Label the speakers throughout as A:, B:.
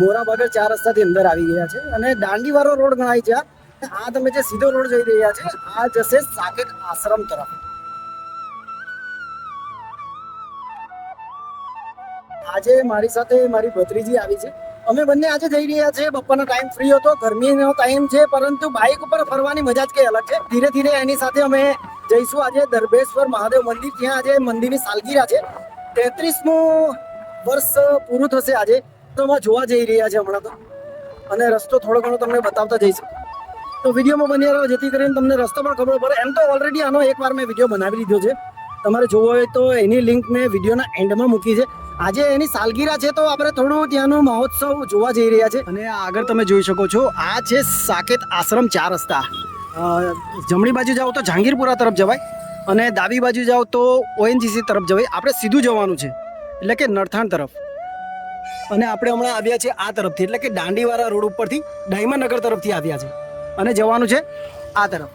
A: મોરાબાગર ચાર રસ્તાથી અંદર આવી ગયા છે અને દાંડીવાળો રોડ ગણાય છે. આ. તમે જે સીધો રોડ જઈ રહ્યા છે, આ જશે સાકેત આશ્રમ તરફ. આજે મારી સાથે મારી ભત્રીજી આવી છે. અમે બંને આજે જઈ રહ્યા છે બપોરનો ટાઈમ ફ્રી હતો, ગરમીનો ટાઈમ છે, પરંતુ બાઇક ઉપર ફરવાની મજા જ કઈ અલગ છે. ધીરે ધીરે એની સાથે અમે જઈશું આજે દરબેશ્વર મહાદેવ મંદિર. ત્યાં આજે મંદિરની સાલગીરા છે. તેત્રીસમું વર્ષ પૂરું થશે આજે. અમે જોવા જઈ રહ્યા છે હમણાં તો. અને રસ્તો થોડો ઘણો તમને બતાવતા જઈશ. તો વિડીયોમાં બની રહ્યો જેથી કરીને તમને રસ્તો પણ ખબર પડે. એમ તો ઓલરેડી આનો એકવાર મેં વીડિયો બનાવી લીધો છે. તમારે જોવો હોય તો એની લિંક મેં વિડીયોના એન્ડમાં મૂકી છે. આજે એની સાલગીરા છે તો આપણે થોડું ત્યાંનો મહોત્સવ જોવા જઈ રહ્યા છે. અને આગળ તમે જોઈ શકો છો, આ છે સાકેત આશ્રમ ચાર રસ્તા. જમણી બાજુ જાઓ તો જહાંગીરપુરા તરફ જવાય અને ડાબી બાજુ જાઓ તો ઓએનજીસી તરફ જવાય. આપણે સીધું જવાનું છે. એટલે કે નરથાણ તરફ. અને આપણે હમણાં આવ્યા છે આ તરફથી, એટલે કે દાંડીવાળા રોડ ઉપરથી ડાયમંડનગર તરફથી આવ્યા છે અને જવાનું છે આ તરફ.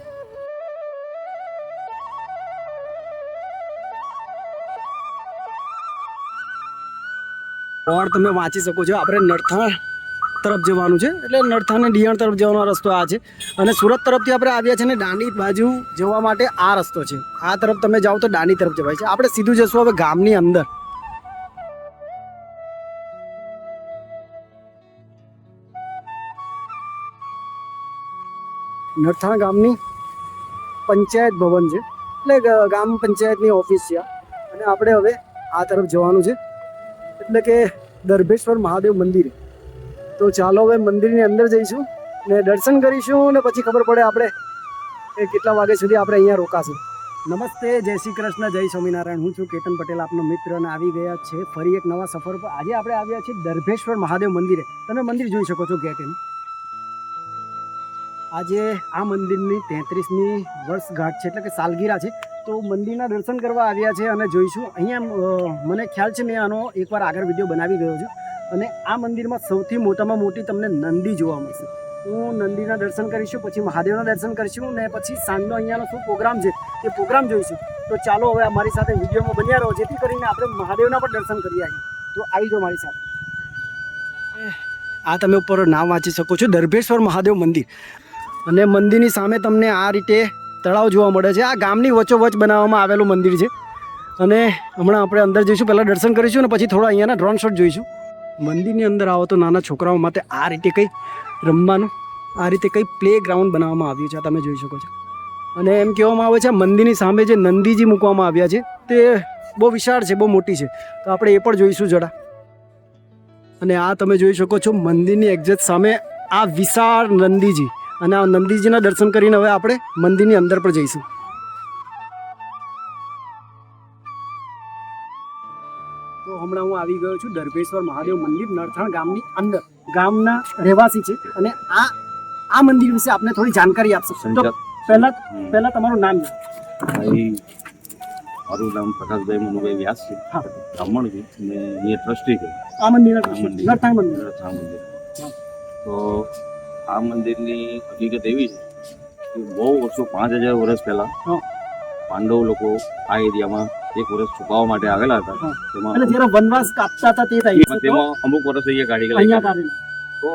A: બોર્ડ તમે વાંચી શકો છો. આપણે નડથાણ તરફ જવાનું છે. એટલે નડથાણ અને ડિયાણ તરફ જવાનો રસ્તો આ છે. અને સુરત તરફથી આપણે આવ્યા છે ને દાંડી બાજુ જવા માટે આ રસ્તો છે. આ તરફ તમે જાઓ તો દાંડી તરફ જવાય છે. આપણે સીધું જશું હવે ગામની અંદર. નરથાણ ગામની પંચાયત ભવન છે. એટલે ગામ પંચાયતની ઓફિસ છે અને આપણે હવે આ તરફ જવાનું છે. એટલે કે દર્ભેશ્વર મહાદેવ મંદિર. તો ચાલો હવે મંદિરની અંદર જઈશું ને દર્શન કરીશું ને પછી ખબર પડે આપણે કે કેટલા વાગે સુધી આપણે અહીંયા રોકાશું. નમસ્તે, જય શ્રી કૃષ્ણ, જય સ્વામિનારાયણ. હું છું કેતન પટેલ, આપનો મિત્ર અને આવી ગયા છે ફરી એક નવા સફર પર. આજે આપણે આવ્યા છીએ દર્ભેશ્વર મહાદેવ મંદિરે. તમે મંદિર જોઈ શકો છો ગેટ એનું. આજે આ મંદિરની તેત્રીસમી વર્ષગાંઠ છે, એટલે કે સાલગીરા છે. તો મંદિરના દર્શન કરવા આવ્યા છે અને જોઈશું. અહીંયા મને ખ્યાલ છે, મેં આનો એકવાર આગળ વીડિયો બનાવી ગયો છું. અને આ મંદિરમાં સૌથી મોટામાં મોટી તમને નંદી જોવા મળશે. હું નંદીના દર્શન કરીશું, પછી મહાદેવના દર્શન કરીશું, ને પછી સાંજનો અહીંયાનો શું પ્રોગ્રામ છે, એ પ્રોગ્રામ જોઈશું. તો ચાલો હવે અમારી સાથે વિડીયોમાં બન્યા રહો, જેથી કરીને આપણે મહાદેવના પણ દર્શન કરી આવીએ. તો આવી જાઓ મારી સાથે. આ તમે ઉપર નામ વાંચી શકો છો, દર્ભેશ્વર મહાદેવ મંદિર. અને મંદિરની સામે તમને આ રીતે તળાવ જોવા મળે છે. આ ગામની વચ્ચોવચ બનાવવામાં આવેલું મંદિર છે. અને હમણાં આપણે અંદર જઈશું. પહેલાં દર્શન કરીશું અને પછી થોડા અહીંયાના ડ્રોન શોટ જોઈશું. મંદિરની અંદર આવો તો નાના છોકરાઓ માટે આ રીતે કંઈ રમવાનું, આ રીતે કંઈ પ્લે ગ્રાઉન્ડ બનાવવામાં આવ્યું છે. તમે જોઈ શકો છો. અને એમ કહેવામાં આવે છે મંદિરની સામે જે નંદીજી મૂકવામાં આવ્યા છે, તે બહુ વિશાળ છે, બહુ મોટી છે. તો આપણે એ પણ જોઈશું જરા. અને આ તમે જોઈ શકો છો, મંદિરની એક્ઝેક્ટ સામે આ વિશાળ નંદીજી. અને આ નંદીજીના દર્શન કરીને હવે આપણે મંદિરની અંદર પણ જઈશું. તો હમણાં હું આવી ગયો છું દર્ભેશ્વર મહાદેવ મંદિર નરથાણ ગામની અંદર. ગામના રહેવાસી છે અને આ આ મંદિર વિશે આપને થોડી જાણકારી આપશો. તો પહેલા પહેલા તમારું નામ
B: ભાઈ મારું નામ પ્રકાશભાઈ મનુભાઈ વ્યાસ છે. બ્રાહ્મણ છું. અને અહીંયા ટ્રસ્ટી છે.
A: આ
B: મંદિર.
A: નરથાણ મંદિર.
B: નરથાણ મંદિર. તો આ મંદિરની હકીકત એવી છે કે બહુ વર્ષો પાંચ હજાર વર્ષ પહેલા પાંડવ લોકો આ એરિયામાં એક વર્ષ છુપાવવા માટે આવેલા હતા. તેમાં
A: જ્યારે વનવાસ કાપતા હતા તે થાય
B: તેમાં અમુક વર્ષ અહીંયા કાઢી ગયા તો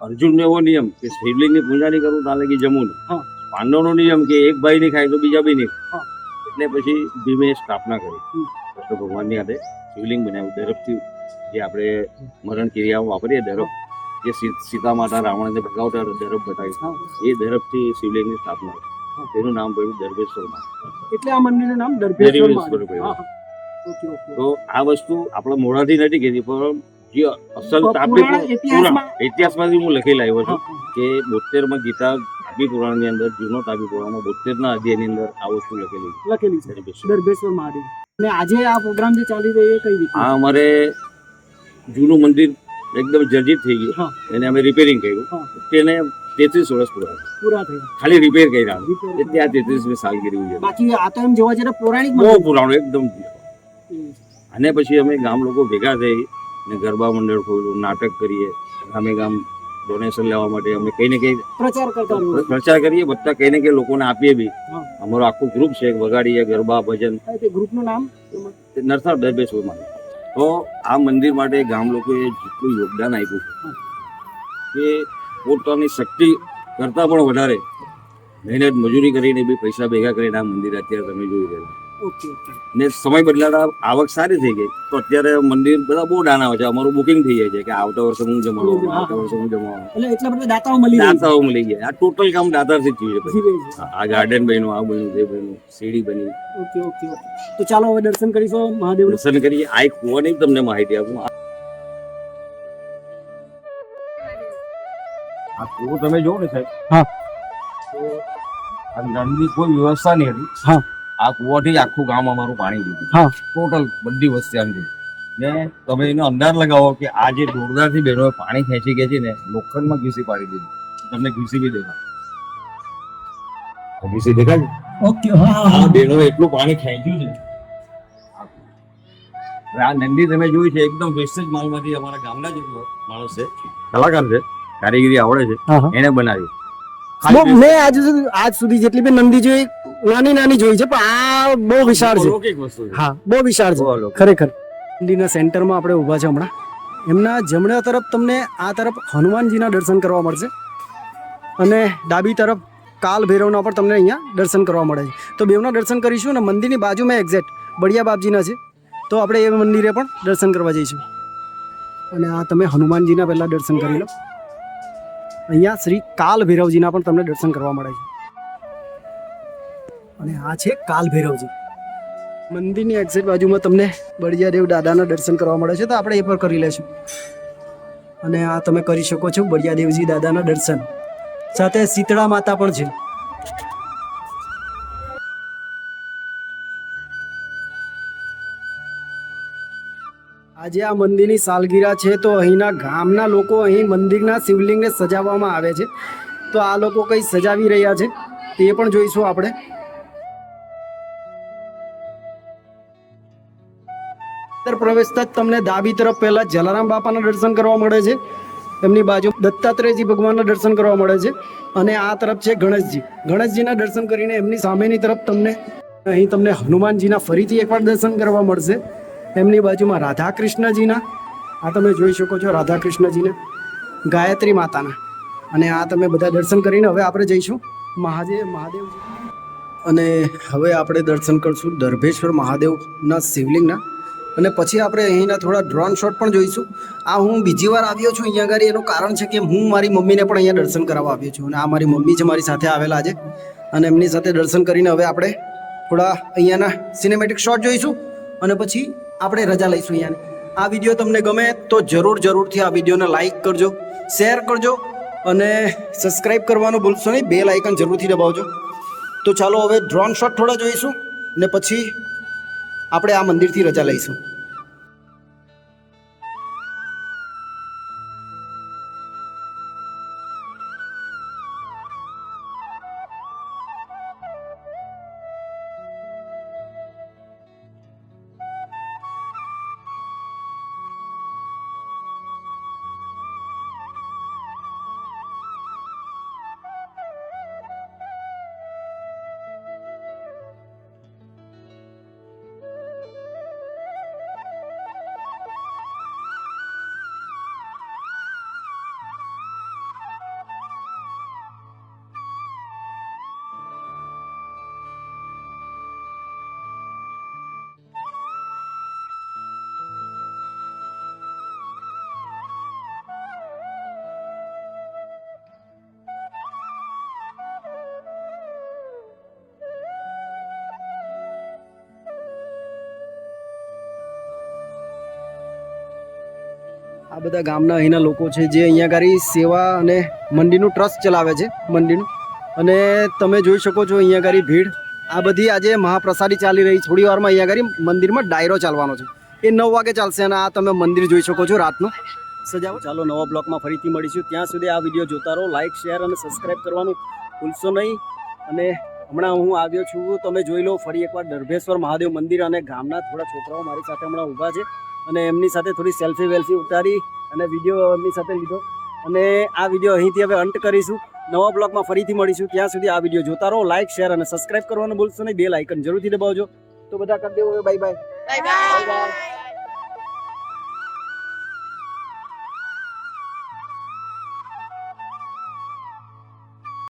B: અર્જુનનો એવો નિયમ કે શિવલિંગની પૂજા નહીં કરું તાલે કે જમું નહીં.
A: હા.
B: પાંડવનો નિયમ કે એક ભાઈ નહીં ખાય તો બીજા બી નહીં એટલે પછી ભીમે સ્થાપના કરી. કૃષ્ણ ભગવાનની હાથે શિવલિંગ બનાવ્યું. દરફથી જે આપણે મરણ ક્રિયાઓ વાપરીએ દરફ જે સીતા માતા રાવણને ભગાવતા દરબ
A: બતાવી.
B: એ દરબથી શિવલિંગની સ્થાપના તેનું નામ પડ્યું દર્ભેશ્વરમાં
A: એટલે આ મંદિરનું નામ ઓકે.
B: તો આ વસ્તુ આપણા મોઢાથી નથી કીધી પણ જે અસલ તાપી ઇતિહાસમાંથી હું લખી લાવ્યો છું. કે બોતેરમાં ગીતા તાપી પુરાણની અંદર જૂનો તાપી પુરાણમાં બોતેરના અધ્યાયની અંદર આ વસ્તુ લખેલી
A: લખેલી છે. દર્ભેશ્વર મહાદેવ. અને આજે આ પ્રોગ્રામ જે ચાલી રહ્યો એ કઈ રીતે?
B: આ અમારે જૂનું મંદિર એકદમ જર્જિત થઈ ગયું એને અમે રિપેરિંગ કર્યું. તેને તેત્રીસ વર્ષ પૂરા
A: પૂરા થયા.
B: ખાલી રિપેર કર્યા. એટલે આ તેત્રીસમી સાલગીરી ઉજવણી.
A: બાકી આ તો એમ જોવા જઈએ પૌરાણિક
B: બહુ પુરાણું એકદમ અને પછી અમે ગામ લોકો ભેગા થઈ ને ગરબા મંડળ ખોલ્યું નાટક કરીએ. ગામે ગામ ડોનેશન લેવા માટે અમે કઈ ને કઈ
A: પ્રચાર કરતા
B: પ્રચાર કરીએ બધા કઈ ને કઈ લોકોને આપીએ બી. અમારો આખું ગ્રુપ છે વગાડીએ ગરબા ભજન.
A: ગ્રુપનું નામ?
B: નરસાળ દરબેશ્વરમાં તો આ મંદિર માટે ગામ લોકોએ જેટલું યોગદાન આપ્યું છે એ પોતાની શક્તિ કરતાં પણ વધારે મહેનત મજૂરી કરીને બી પૈસા ભેગા કરીને આ મંદિર અત્યારે તમે જોઈ રહ્યા. ને સમય બદલાતા આવક સારી થઈ ગઈ. તો અત્યારે મંદિર બધા બહુ દાન આવે છે. અમારું બુકિંગ થઈ જાય છે કે આવતા વર્ષે હું જમાડવાનું આવતા વર્ષે હું જમાડવાનું
A: એટલે એટલા બધા દાતાઓ મળી
B: દાતાઓ મળી ગયા. આ ટોટલ કામ દાતારથી જ થયું છે. આ ગાર્ડન બન્યું આ બન્યું તે બન્યું સીડી બની.
A: ઓકે ઓકે તો ચાલો હવે દર્શન કરીશું મહાદેવનું.
B: દર્શન કરીએ. આ એક કુવાની તમને માહિતી આપું. આ કુવો તમે જોવો ને સાહેબ?
A: હા.
B: આ નળની કોઈ વ્યવસ્થા નહીં હતી.
A: હા.
B: આ કુવાથી આખું ગામ અમારું પાણી લીધું
A: હા.
B: ટોટલ બધી વસ્તી આમ છે ને તમે એનો અંદાજ લગાવો કે આ જે જોરદારથી બહેનોએ પાણી ખેંચી ખેંચી ને લોખંડમાં ઘીસી પાડી દીધી. તમને ઘીસી બી દેખાય. ઘીસી દેખાય
A: ઓકે હા હા.
B: આ બહેનો એટલું પાણી ખેંચ્યું છે. આ નંદી તમે જોઈ છે એકદમ વેસ્ટેજ માલમાંથી અમારા ગામના જ માણસ છે. કલાકાર છે કારીગરી આવડે છે. એને
A: બનાવી. મેં આજ સુધી આજ સુધી જેટલી બી નંદી જોઈ નાની નાની જોઈ છે પણ આ બહુ વિશાળ છે.
B: અલૌકિક વસ્તુ છે.
A: હા બહુ વિશાળ છે. ખરેખર. મંદિરના સેન્ટરમાં આપણે ઊભા છે હમણાં. એમના જમણા તરફ તમને આ તરફ હનુમાનજીના દર્શન કરવા મળશે. અને ડાબી તરફ કાલ ભૈરવના પણ તમને અહીંયા દર્શન કરવા મળે છે. તો બેવના દર્શન કરીશું અને મંદિરની બાજુમાં એક્ઝેક્ટ બળિયા બાપજીના છે. તો આપણે એ મંદિરે પણ દર્શન કરવા જઈશું. અને આ તમે હનુમાનજીના પહેલાં દર્શન કરી લો. અહીંયા શ્રી કાલ ભૈરવજીના પણ તમને દર્શન કરવા મળે છે. અને આ છે કાલ ભૈરવજી. મંદિરની એક્ઝેક્ટ બાજુમાં તમને બળિયાદેવ દાદાના દર્શન કરવા મળે છે, તો આપણે એ પણ કરી લેશું. અને આ તમે કરી શકો છો બળિયાદેવજી દાદાના દર્શન. સાથે શીતળા માતા પણ છે. આજે આ મંદિરની સાલગીરા છે, તો અહીંના ગામના લોકો અહીં મંદિરના શિવલિંગને સજાવવામાં આવે છે. તો આ લોકો કંઈ સજાવી રહ્યા છે, તે પણ જોઈશું આપણે. અંદર પ્રવેશતા જ તમને ડાબી તરફ પહેલા જલારામ બાપાના દર્શન કરવા મળે છે. એમની બાજુ દત્તાત્રેયજી ભગવાનના દર્શન કરવા મળે છે. અને આ તરફ છે ગણેશજી. ગણેશજીના દર્શન કરીને એમની સામેની તરફ તમને અહીં તમને હનુમાનજીના ફરીથી એકવાર દર્શન કરવા મળશે. એમની બાજુમાં રાધા કૃષ્ણજીના આ તમે જોઈ શકો છો રાધા કૃષ્ણજીના ગાયત્રી માતાના. અને આ તમે બધા દર્શન કરીને હવે આપણે જઈશું મહાદેવ, મહાદેવજી. અને હવે આપણે દર્શન કરશું દર્ભેશ્વર મહાદેવના શિવલિંગના. અને પછી આપણે અહીંના થોડા ડ્રોન શોટ પણ જોઈશું. આ હું બીજી વાર આવ્યો છું અહીંયા આગળ, એનું કારણ છે કે હું મારી મમ્મીને પણ અહીંયા દર્શન કરાવવા આવ્યો છું. અને આ મારી મમ્મી છે મારી સાથે આવેલા છે અને એમની સાથે દર્શન કરીને હવે આપણે થોડા અહીંયાના સિનેમેટિક શોટ જોઈશું. અને પછી આપણે રજા લઈશું અહીંયા આ વીડિયો તમને ગમે તો જરૂર જરૂરથી આ વિડીયોને લાઈક કરજો શેર કરજો, અને સબસ્ક્રાઈબ કરવાનું ભૂલશો નહીં. બેલ આઇકન જરૂરથી દબાવજો. તો ચાલો હવે ડ્રોન શોટ થોડા જોઈશું. ને પછી આપણે આ મંદિરથી રજા લઈશું. આ બધા ગામના અહીંના લોકો છે જે અહીંયા આગળ સેવા અને મંદિરનું ટ્રસ્ટ ચલાવે છે મંદિરનું. અને તમે જોઈ શકો છો અહીંયા આગળ ભીડ. આ બધી આજે મહાપ્રસાદી ચાલી રહી થોડી વારમાં અહીંયા આગળ મંદિરમાં ડાયરો ચાલવાનો છે. એ નવ વાગે ચાલશે અને આ તમે મંદિર જોઈ શકો છો રાતનું. સજાવો. ચાલો નવા બ્લોકમાં ફરીથી મળીશું. ત્યાં સુધી આ વીડિયો જોતા રહો. લાઇક શેર અને સબસ્ક્રાઈબ કરવાનું ભૂલશો નહીં. અને હમણાં હું આવ્યો છું. તમે જોઈ લો, ફરી એકવાર દર્ભેશ્વર મહાદેવ મંદિર અને ગામના થોડા છોકરાઓ મારી સાથે હમણાં ઊભા છે. અને એમની સાથે થોડી સેલ્ફી વેલ્ફી ઉતારી અને વીડિયો એમની સાથે લીધો. અને આ વીડિયો અહીંથી હવે અંત કરીશું. નવા બ્લોગમાં ફરીથી મળીશું. ત્યાં સુધી આ વીડિયો જોતા રહો લાઇક શેર અને સબસ્ક્રાઇબ કરવાનું ભૂલશો નહીં. બેલ આઇકન જરૂરથી દબાવજો. તો બધા કરી દેવો બાય બાય
C: બાય bye.